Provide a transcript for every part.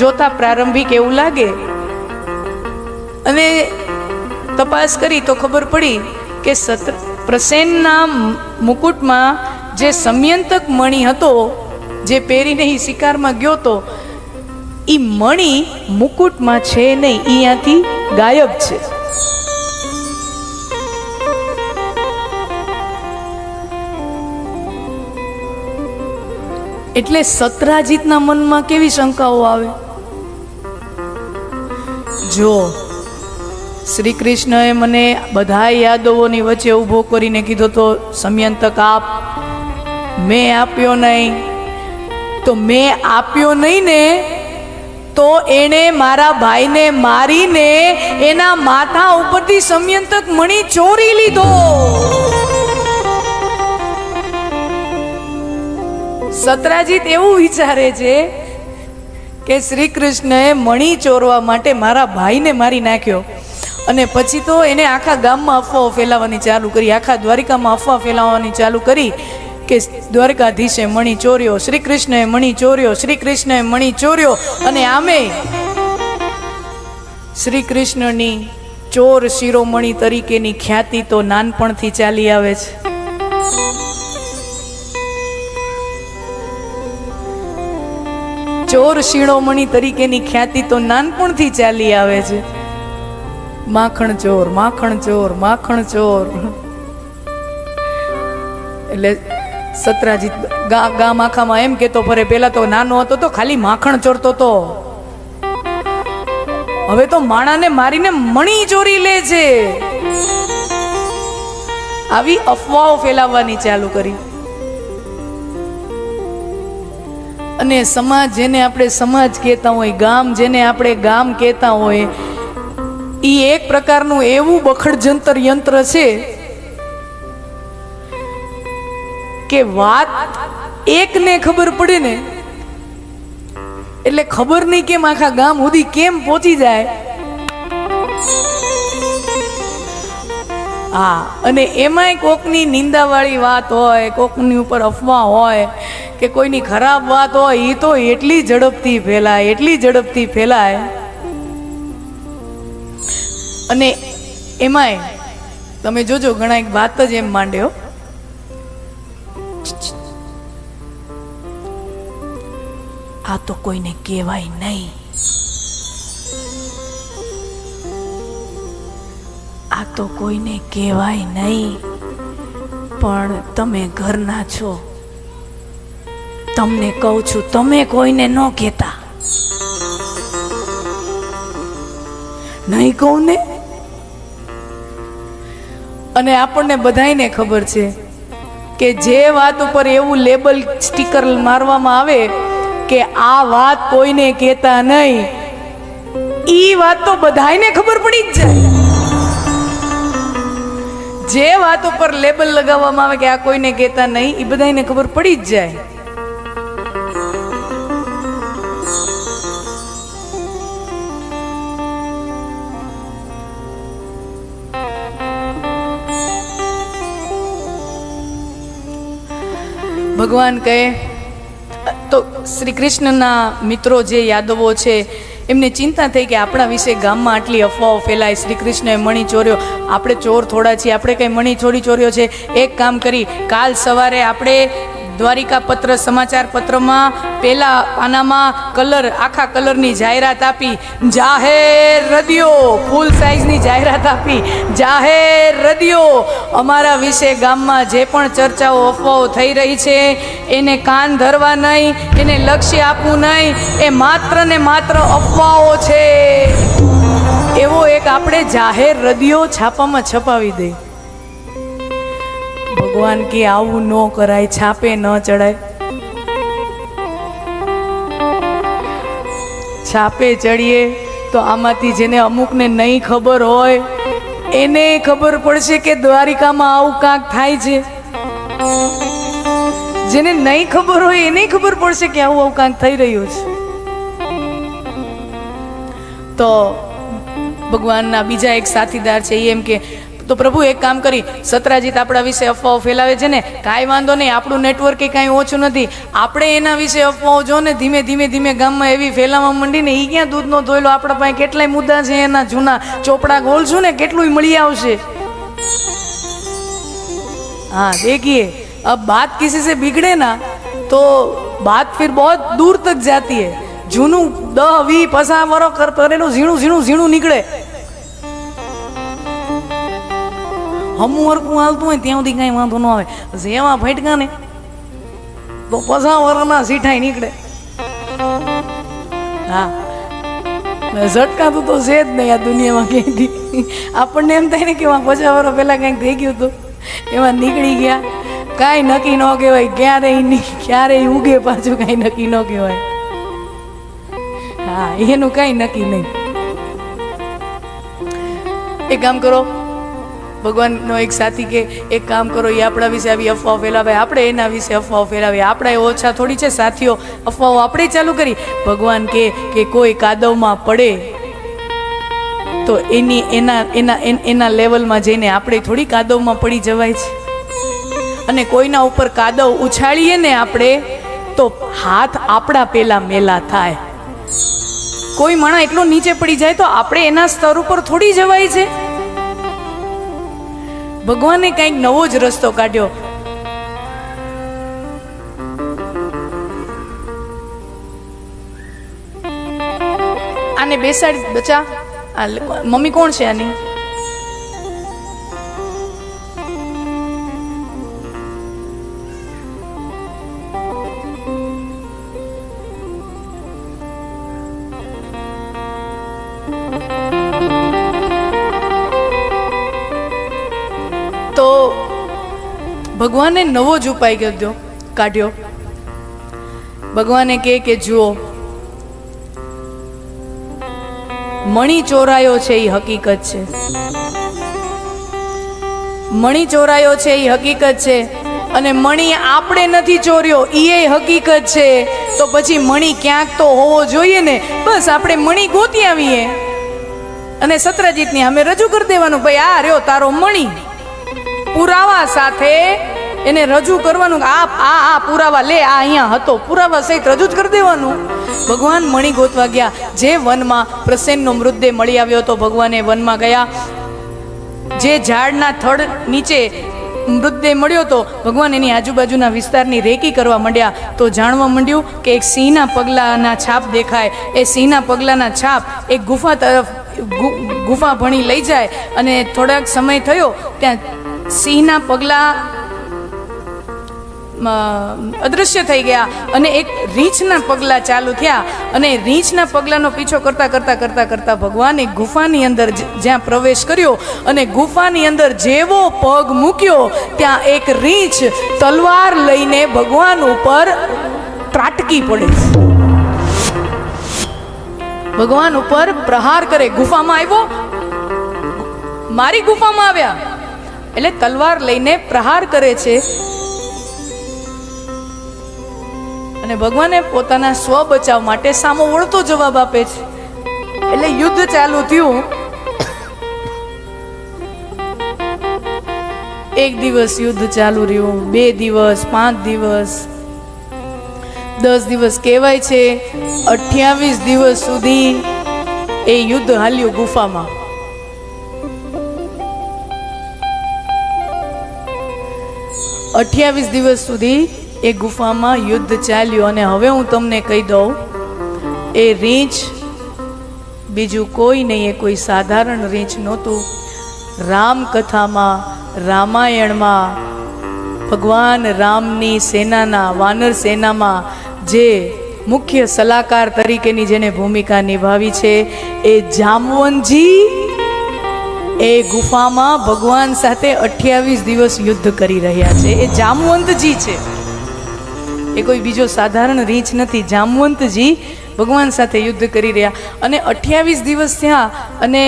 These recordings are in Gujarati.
જોતા પ્રારંભિક એવું લાગે. અને તપાસ કરી તો ખબર પડી કે સત, પ્રસેનના મુકુટમાં જે સમયંતક મણિ હતો, જે પહેરીને એ શિકારમાં ગયો તો એ મણિ મુકુટમાં છે નહીં અહીંયાથી ગાયબ છે. એટલે સતરાજીતના મનમાં કેવી શંકાઓ આવે? જો શ્રી કૃષ્ણએ મને બધા યાદવોની વચ્ચે ઊભો કરીને કીધો તો સમયંતક આપ, મેં આપ્યો નહીં. તો મેં આપ્યો નહીં ને, તો એણે મારા ભાઈને મારીને એના માથા ઉપરથી સમયંતક મણી ચોરી લીધો. સત્રાજીત એવું વિચારે છે કે શ્રી કૃષ્ણએ મણી ચોરવા માટે મારા ભાઈને મારી નાખ્યો. અને પછી તો એને આખા ગામમાં અફવાઓ ફેલાવવાની ચાલુ કરી, આખા દ્વારિકામાં અફવા ફેલાવવાની ચાલુ કરી કે દ્વારકાધીશે મણી ચોર્યો શ્રી કૃષ્ણએ મણી ચોર્યો શ્રી કૃષ્ણએ મણી ચોર્યો અને આમે શ્રી કૃષ્ણની ચોર શિરોમણી તરીકેની ખ્યાતિ તો નાનપણથી ચાલી આવે છે. ચોર શિરોમણી તરીકેની ખ્યાતિ તો નાનપણથી ચાલી આવે છે. માખણ ચોર માખણ ચોર માખણ ચોર. એટલે સત્રાજીત ગા ગામ આખામાં એમ કેતો ફરે પેલા તો નાનો હતો તો ખાલી માખણ ચોરતો તો. હવે તો માણાને મારીને મણી ચોરી લે છે. આવી અફવાઓ ફેલાવવાની ચાલુ કરી. અને સમાજ જેને આપણે સમાજ કહેતા હોય, ગામ જેને આપણે ગામ કહેતા હોય એ એક પ્રકારનું એવું બખડ જંતર યંત્ર છે કે વાત એકને ખબર પડે ને, એટલે ખબર નહીં કેમ આખા ગામ સુધી કેમ પહોંચી જાય હા, અને એમાંય કોકની નિંદાવાળી વાત હોય, કોકની ઉપર અફવા હોય, કે કોઈની ખરાબ વાત હોય એ તો એટલી ઝડપથી ફેલાય, એટલી ઝડપથી ફેલાય. અને એમાંય, તમે જોજો, ઘણા એક વાત જ એમ માંડ્યો આ તો કોઈને કહેવાય નહીં. આ તો કોઈને કહેવાય નહીં, પણ તમે ઘરના છો. તમને કહું છું, તમે કોઈને ન કહેતા. નહીં કહું ને? અને આપણને બધાયને ખબર છે કે જે વાત ઉપર એવું લેબલ સ્ટીકર મારવામાં આવે કે આ વાત કોઈને કહેતા નહીં, ઈ વાત તો બધાયને ખબર પડી જ જાય. જે વાત ઉપર લેબલ લગાવવામાં આવે કે આ કોઈને કહેતા નહીં એ બધાને ખબર પડી જ જાય. ભગવાન કહે, તો શ્રી કૃષ્ણના મિત્રો જે યાદવો છે એમને ચિંતા થઈ કે આપણા વિશે ગામમાં આટલી અફવાઓ ફેલાય શ્રી કૃષ્ણએ મણી ચોર્યો. આપણે ચોર થોડા છીએ, આપણે કંઈ મણી ચોરી ચોર્યો છે? એક કામ કરી, કાલ સવારે આપણે દ્વારિકા પત્ર, સમાચાર પત્રમાં પેલા પાનામાં કલર, આખા કલરની જાહેરાત આપી, જાહેર રદિયો ફૂલ સાઈઝની જાહેરાત આપી, જાહેર રદિયો અમારા વિશે ગામમાં જે પણ ચર્ચાઓ, અફવાઓ થઈ રહી છે, એને કાન ધરવા નહીં, એને લક્ષ્ય આપવું નહીં, એ માત્ર ને માત્ર અફવાઓ છે. એવો એક આપણે જાહેર રદિયો છાપામાં છપાવી દઈ ભગવાન કે આવું ન કરાય, છાપે ન ચડાય. છાપે ચડીએ તો આમાંથી જેને અમુકને નહીં ખબર હોય, એને ખબર પડશે કે દ્વારિકામાં આવું કાંક થાય છે. જેને નહીં ખબર હોય, એને ખબર પડશે કે આવું આવું કાંક થઈ રહ્યું છે. તો ભગવાનના બીજા એક સાથીદાર છે એમ કે તો પ્રભુ એક કામ કરી સત્રાજીત આપણા વિશે અફવાઓ ફેલાવે છે ને કાંઈ વાંધો નહીં આપણું નેટવર્ક એ કાંઈ ઓછું નથી આપણે એના વિશે અફવાઓ જો ને ધીમે ધીમે ધીમે ગામમાં એવી ફેલાવા માંડી ને એ ક્યાં દૂધનો ધોયેલો આપણા પાસે કેટલાય મુદ્દા છે એના જૂના ચોપડા ગોલશું ને કેટલું મળી આવશે हाँ देखिए अब बात किसी से बिगड़े ना तो बात फिर बहुत दूर तक जाती है જૂનું દહ વી પસા વરો કર કરેલું ઝીણું ઝીણું ઝીણું નીકળે હમું હરકું હાલતું હોય ત્યાં સુધી કાંઈ વાંધો ન આવે. જેવા ફટકા ને તો પસા વરના સીઠાઈ નીકળે. હા. ઝટકાતું તો છે જ નહીં આ દુનિયામાં ક્યાંયથી. આપણને એમ થાય ને કે પચાસ વર્ષ પહેલાં કંઈક થઈ ગયું હતું. એમાં નીકળી ગયા. કાંઈ નક્કી ન કહેવાય. ક્યારે ક્યારે ઉગે પાછું કાંઈ નક્કી ન કહેવાય. હા, એનું કાંઈ નક્કી નહીં. એક કામ કરો. ભગવાનનો એક સાથી કે, એક કામ કરો એ આપણા વિશે આવી અફવાઓ ફેલાવે, આપણે એના વિશે અફવાઓ ફેલાવે, આપણા એ ઓછા થોડી છે સાથીઓ, અફવાઓ આપણે ચાલુ કરી. ભગવાન કે કે કોઈ કાદવમાં પડે, તો એની, એના એના એના લેવલમાં જઈને આપણે થોડી કાદવમાં પડી જવાય છે. અને કોઈના ઉપર કાદવ ઉછાળીએ ને આપણે, તો હાથ આપણા પેલા મેલા થાય. કોઈ માણા એટલો નીચે પડી જાય તો આપણે એના સ્તર ઉપર થોડી જવાય છે. ભગવાને કંઈક નવો જ રસ્તો કાઢ્યો. આને બેસાડી બચા. મમ્મી કોણ છે આની? તો ભગવાને નવો જ ઉપાય કર્યો કાઢ્યો. ભગવાને કહે કે જુઓ, મણી ચોરાયો છે એ હકીકત છે. મણી ચોરાયો છે એ હકીકત છે અને મણી આપણે નથી ચોર્યો એ હકીકત છે. તો પછી મણી ક્યાંક તો હોવો જોઈએ ને, બસ આપણે મણી ગોતી આવીએ. અને સત્રજીતની અમે રજૂ કરી દેવાનું, ભાઈ, આ રહ્યો તારો મણી. પુરાવા સાથે એને રજૂ કરવાનું આ આ આ પુરાવા લે, આ અહીંયા હતો. પુરાવા સહિત રજૂ જ કરી દેવાનું. ભગવાન મણી ગોતવા ગયા. જે વનમાં પ્રસેનનો મૃતદેહ મળી આવ્યો હતો, ભગવાને વનમાં ગયા. જે ઝાડના થડ નીચે મૃતદેહ મળ્યો હતો, ભગવાન એની આજુબાજુના વિસ્તારની રેકી કરવા માંડ્યા. તો જાણવા માંડ્યું કે એક સિંહના પગલાના છાપ દેખાય. એ સિંહના પગલાના છાપ એક ગુફા તરફ ગુફા ભણી લઈ જાય અને થોડાક સમય થયો, ત્યાં સિંહના પગલા અદૃશ્ય થઈ ગયા અને એક રીંછના પગલા ચાલુ થયા અને રીંછના પગલાનો પીછો કરતા કરતા કરતા કરતા ભગવાને ગુફાની અંદર જ્યાં પ્રવેશ કર્યો અને ગુફાની અંદર જેવો પગ મૂક્યો, ત્યાં એક રીંછ તલવાર લઈને ભગવાન ઉપર ત્રાટકી પડે. ભગવાન ઉપર પ્રહાર કરે, ગુફામાં આવ્યો? મારી ગુફામાં આવ્યા? એટલે તલવાર લઈને પ્રહાર કરે છે. અને ભગવાને પોતાના સ્વ બચાવ માટે સામો વળતો જવાબ આપે છે. એટલે યુદ્ધ ચાલુ થયું. એક દિવસ યુદ્ધ ચાલુ રહ્યું, બે દિવસ, પાંચ દિવસ. દસ દિવસ કહેવાય છે, અઠ્યાવીસ દિવસ સુધી એ યુદ્ધ હાલ્યું ગુફામાં. અઠ્યાવીસ દિવસ સુધી એ ગુફામાં યુદ્ધ ચાલ્યું અને હવે હું તમને કહી દઉં, એ રીંછ, બીજું કોઈ નહીં, એ કોઈ સાધારણ રીંછ નહોતું. રામકથામાં, રામાયણમાં, ભગવાન રામની સેનાના, વાનર સેનામાં જે મુખ્ય સલાહકાર તરીકેની જેને ભૂમિકા નિભાવી છે, એ જામવંતજી એ ગુફામાં ભગવાન સાથે અઠ્યાવીસ દિવસ યુદ્ધ કરી રહ્યા છે. એ જામવંતજી છે. એ કોઈ બીજો સાધારણ રીંછ નથી. જામવંતજી ભગવાન સાથે યુદ્ધ કરી રહ્યા. અને અઠ્યાવીસ દિવસ ત્યાં અને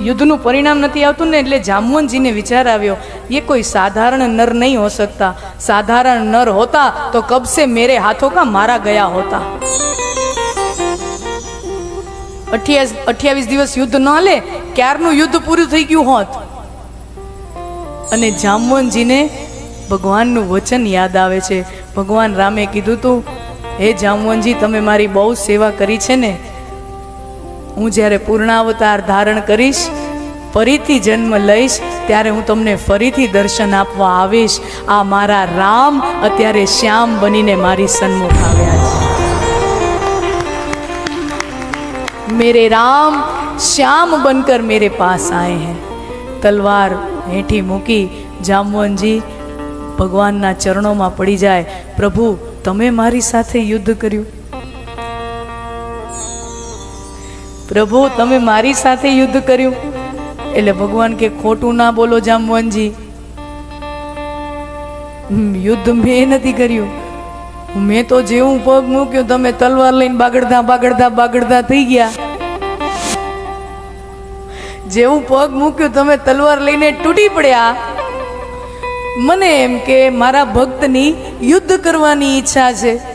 યુદ્ધનું પરિણામ નથી આવતું ને એટલે જામવંતજીને વિચાર આવ્યો, એ કોઈ સાધારણ નર નહીં હો શકતા. સાધારણ નર હોતા તો કબસે મેરે હાથો કા મારા ગયા હોતા. અઠ્યાવીસ દિવસ યુદ્ધ ન લે ક્યારનું યુદ્ધ પૂરું થઈ ગયું હોત? અને જામવનજીને ભગવાનનું વચન યાદ આવે છે. ભગવાન રામે કીધું તું, હે જામવનજી તમે મારી બહુ સેવા કરી છે ને? હું જ્યારે પૂર્ણાવતાર ધારણ કરીશ, ફરીથી જન્મ લઈશ, ત્યારે હું તમને ફરીથી દર્શન આપવા આવીશ. આ મારા રામ અત્યારે શ્યામ બનીને મારી સન્મુખ આવ્યા છે. मेरे राम श्याम बनकर मेरे पास आए हैं તલવાર હેઠી મૂકી જામવનજી ભગવાનના ચરણોમાં પડી જાય પ્રભુ તમે મારી સાથે યુદ્ધ કર્યું પ્રભુ તમે મારી સાથે યુદ્ધ કર્યું એટલે ભગવાન કે ખોટું ના બોલો જામવનજી હમ, યુદ્ધ મેં નથી કર્યું મેં તો જેવું પગ મૂક્યું, તમે તલવાર લઈને બાગડતા બાગડતા બાગડધા થઈ ગયા. જેવું પગ મૂક્યું, તમે તલવાર લઈને તૂટી પડ્યા. મને એમ કે મારા ભક્તની યુદ્ધ કરવાની ઈચ્છા છે.